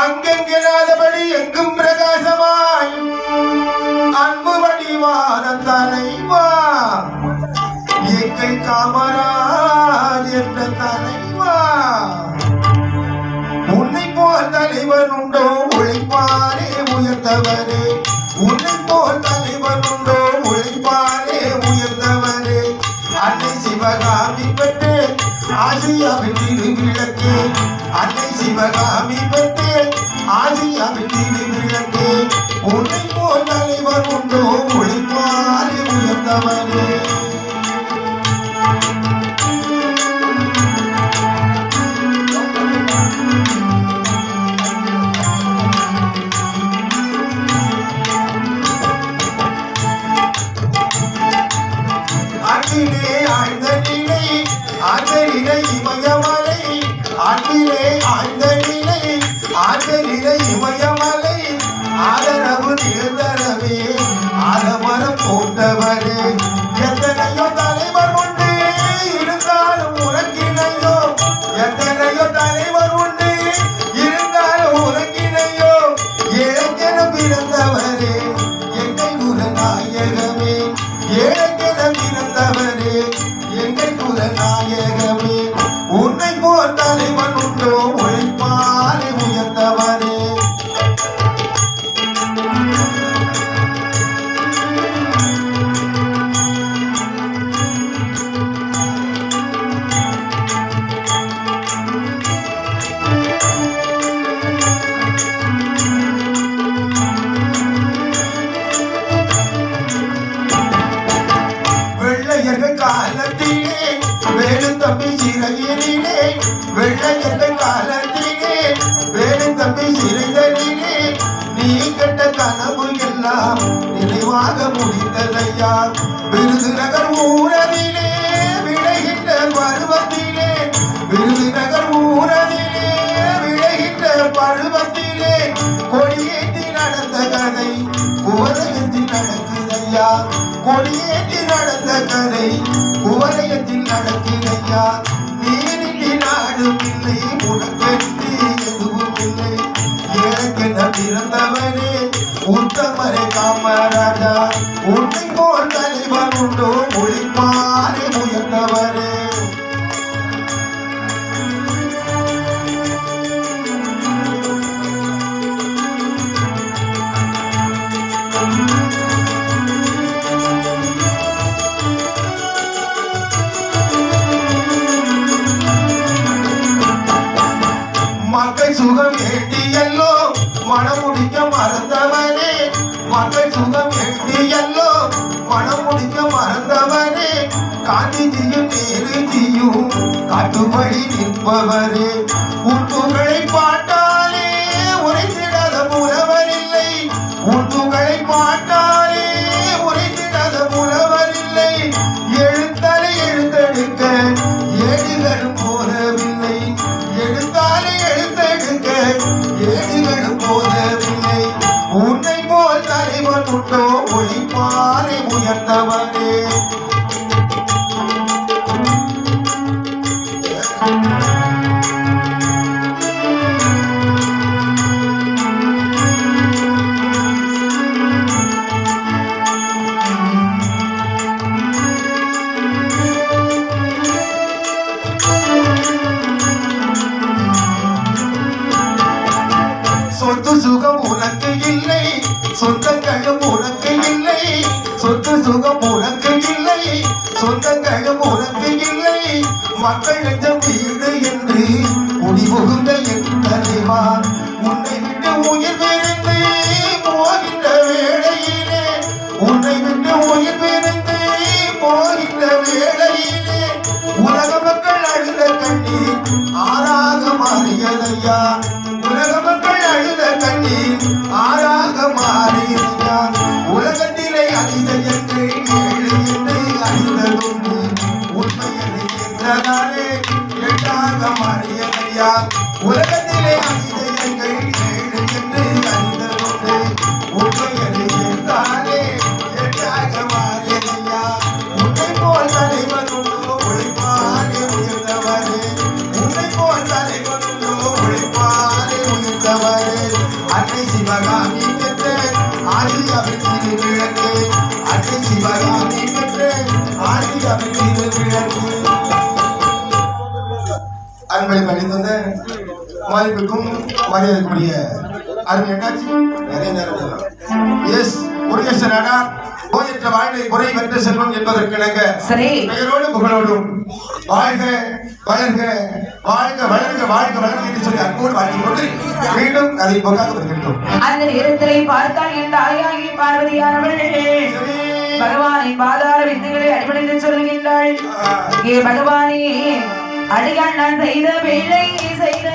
அங்கெங்கிலாதபடி எங்கும் பிரகாசமாய். அன்பு வடிவான தலைவா எங்கள் காமராஜ் என்ற தலைவா உன்னை போல் தலைவன் உண்டோ உழைப்பாரே உயர்ந்தவரே. உன்னை போல் தலைவன் உண்டோ உழைப்பாரே உயர்ந்தவரே. அன்னை சிவகாமி பெற்று ஆசியாவின் விளக்கு அன்னை சிவகாமி பெற்று அந்த இமயமலை ஆதரவு நிரந்தரவே ஆதமரம் போட்டவரே எத்தனையோ கனவு எல்லாம் நினைவாக முடிந்ததையா? விருதுநகர் ஊரதிலே விளைகின்ற பருவத்திலே விருதுநகர் ஊரதிலே விளைகின்ற பருவத்திலே கொடியேற்றி நடந்த கதை குவலயத்தில் நடக்குதையா? கொடியேற்றி நடந்த கதை குவலயத்தில் நடக்குதையா? நீரின்றி நாடும் இல்லை உனக்கு உண்டோ. ஒளிப்பாலே உயர்ந்தவரே. மக்கள் சுகம் எட்டியல்லோ மனம் முடிக்க மறந்தவனே மக்கள் சுகம் எட்டியல்லோ மனம் முடிக்க காந்திஜியும் நேருஜியும் காட்டுபடி நிற்பவரே. உட்டுகளை பாட்டாலே சொந்தங்களும் உனக்கு இல்லை. மக்கள் நெஞ்சம் வீடு என்று குடிபுகுந்த என் தலைவான் உன்னை விட்டு உயிர் பிரிந்து போகின்ற வேளையிலே உன்னை விட்டு உயிர் பிரிந்து போகின்ற வேளையிலே உலக மக்கள் அழுத கண்ணீர் ஆறாக மாறியதையா அன்பளி கழித்தந்த மதிப்புக்கும் மரியாதைக்குரிய அருமை என்னாச்சு நிறைய நேரம் எஸ் முருகேசன் அண்ணா நோயற்ற வாழ்வை குறை வென்ற செல்வம் என்பதற்கிணங்க சரி. பெயரோடு புகழோடும் வாழ்க வளர்க வாழ்க வளர்க வாழ்க வளர்க என்று சொல்லி அன்போடு வாழ்த்திக் கொண்டு மீண்டும் அதை பொக்காக வருகின்றோம் அந்த நேரத்திலே பார்த்தால் என் தாயாகி பார்வதியானவள் சரி. பகவானை பாதாள வித்துகளை அடிபணிந்து சொல்லுகின்றாள். ஏ பகவானே அடிகள் நான் செய்த பிழை செய்த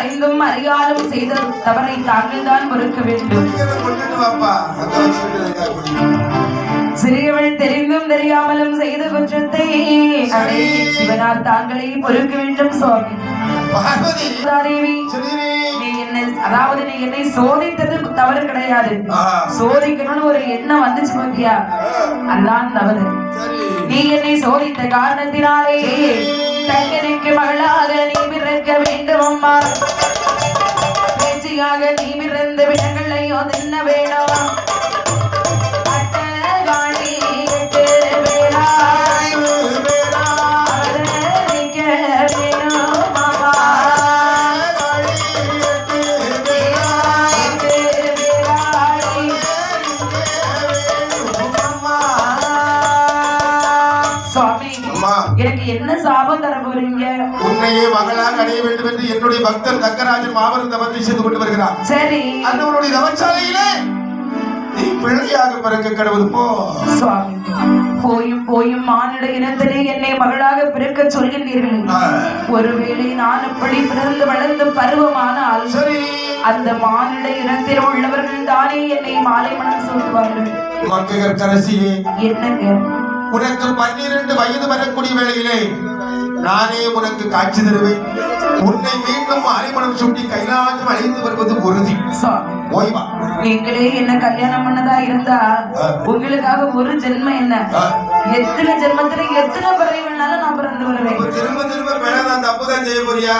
அறிந்தும் அறியாலும் செய்த தவறை தாங்கள் தான் பொறுக்க வேண்டும். சிறியவள் தெரிந்தும் தெரியாமலும் செய்த குற்றத்தை சிவனார் தாங்களே பொறுக்க வேண்டும் சுவாமி. தேவி நீ என்னை அதாவது நீ என்னை சோதித்தது தவறு கிடையாது. சோதிக்கணும்னு ஒரு எண்ணம் வந்துச்சு பாத்தியா? அதான் தவறு. நீ என்னை சோதித்த காரணத்தினாலே தங்கனுக்கு மகளாக நீ பிறக்க வேண்டும் அம்மா. பேச்சியாக நீ பிறந்த விடங்களையோ தின்ன வேண்டாம் சாபம் தர போறீங்க உன்னையே மகளாக அடைய வேண்டும் என்று என்னுடைய பக்தர் தக்கராஜன் மாபெரும் தவத்தை செய்து கொண்டு வருகிறார். சரி. அந்தவனுடைய தவச்சாலையிலே நீ பிள்ளையாக பிறக்க கடவுள் போ. சுவாமி போயும் போயும் மானிட இனத்திலே என்னை மகளாக பிறக்க சொல்கின்றீர்கள். ஒருவேளை நான் அப்படி பிறந்து வளர்ந்து பருவமானால் சரி. அந்த மானிட இனத்தில் உள்ளவர்கள் தானே என்னை மாலை மனம் சூட்டுவார்கள். மக்கள் கரசியே என்னங்க? உனக்கு பன்னிரண்டு வயது வரக்கூடிய வேளையிலே நானே உனக்கு காட்சி தருவேன். உன்னை மீண்டும் அரிமணம் சுட்டி கைலாசம் அழைத்து வருவது உறுதி. ஓய்வா? நீங்களே என்ன கல்யாணம் பண்ணதா இருந்தா உங்களுக்காக ஒரு ஜென்மம் என்ன? எத்தனை ஜென்மத்துல எத்தனை பிறவி வேணாலும் நான் பிறந்து வருவேன். திரும்ப திரும்ப வேணாம் தப்புதான் செய்ய போறியா?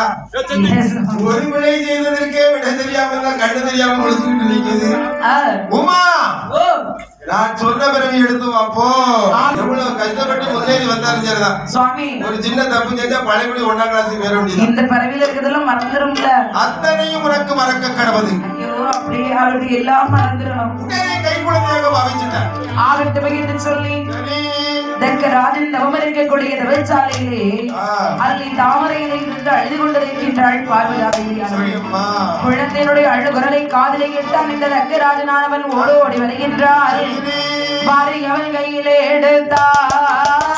ஒரு வினை செய்ததற்கே விட தெரியாம கண்ணு தெரியாம முடிச்சுக்கிட்டு நிக்குது ஆ, உமா! ஓ. நான் சொன்ன பிறவி எடுத்து அப்போ. எவ்வளவு கஷ்டப்பட்டு முன்னேறி வந்தாலும் சரிதான். சுவாமி. ஒரு சின்ன தப்பு செஞ்சா பழையபடி ஒன்னாம் கிளாஸுக்கு வேற முடியாது. இந்த பறவையில இருக்கிறதெல்லாம் மறந்துடும்ல அத்தனையும் உனக்கு மறக்க கடவுது அப்படியே அவளுக்கு எல்லாம் மறந்துடும் உடனே கை குழந்தையாக பாவிச்சுட்டேன் ஆகட்டு பகிர்ந்து சொல்லி. சரி தக்க ராஜன் தவம் இருக்கக்கூடிய தவச்சாலையிலே அள்ளி தாமரையிலே இருந்து அழுது கொண்டிருக்கின்றாள் சரிம்மா குழந்தையினுடைய அழுகுரலை காதிலே கேட்டான் இந்த தக்கராஜனானவன் ஓடு ஓடி வருகின்றார். பாரி அவன் கையிலே எடுத்தார்.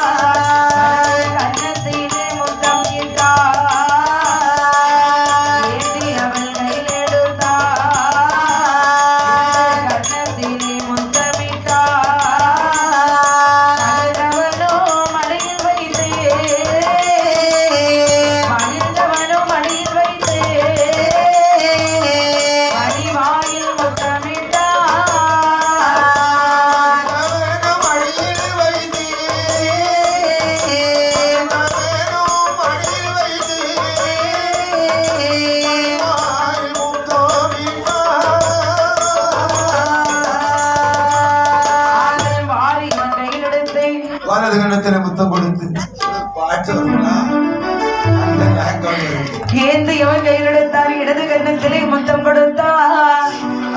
பாட்டு வருங்களா அந்த ஞாபகம் இருக்கு. ஏந்து இவன் இடது கண்ணத்திலே முத்தம்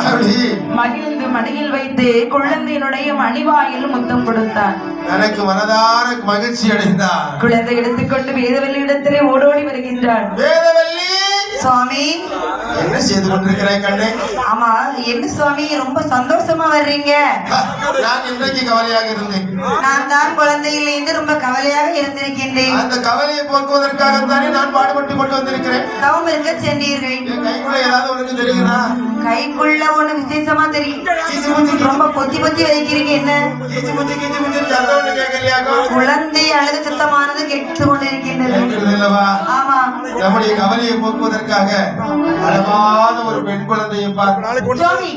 அப்படி. மகிழ்ந்து மடியில் வைத்து குழந்தையினுடைய மணிவாயில் முத்தம் கொடுத்தார் எனக்கு மனதார மகிழ்ச்சி அடைந்தான் குழந்தை எடுத்துக்கொண்டு வேதவல்லி இடத்திலே ஓடோடி வேதவல்லி சுவாமி. என்ன செய்து கொண்டிருக்கிறேன் கண்ணே? ஆமா என்ன சுவாமி ரொம்ப சந்தோஷமா வர்றீங்க. நான் இன்றைக்கு கவலையாக இருந்தேன். நான் தான் குழந்தையிலிருந்து ரொம்ப கவலையாக இருந்திருக்கின்றேன். அந்த கவலையை போக்குவதற்காகத்தானே நான் பாடுபட்டு கொண்டு வந்திருக்கிறேன். தவம் இருக்க சென்றீர்கள். கைக்குள்ள ஏதாவது உனக்கு தெரியுதா? கைக்குள்ள ஒண்ணு விசேஷமா தெரியும். ரொம்ப பொத்தி பொத்தி வைக்கிறீங்க என்ன? குழந்தை அழுது சுத்தமானது கெட்டு கொண்டிருக்கின்றது ஆமா. நம்முடைய கவலையை போக்குவதற்காக அழகான ஒரு பெண் குழந்தையை சுவாமி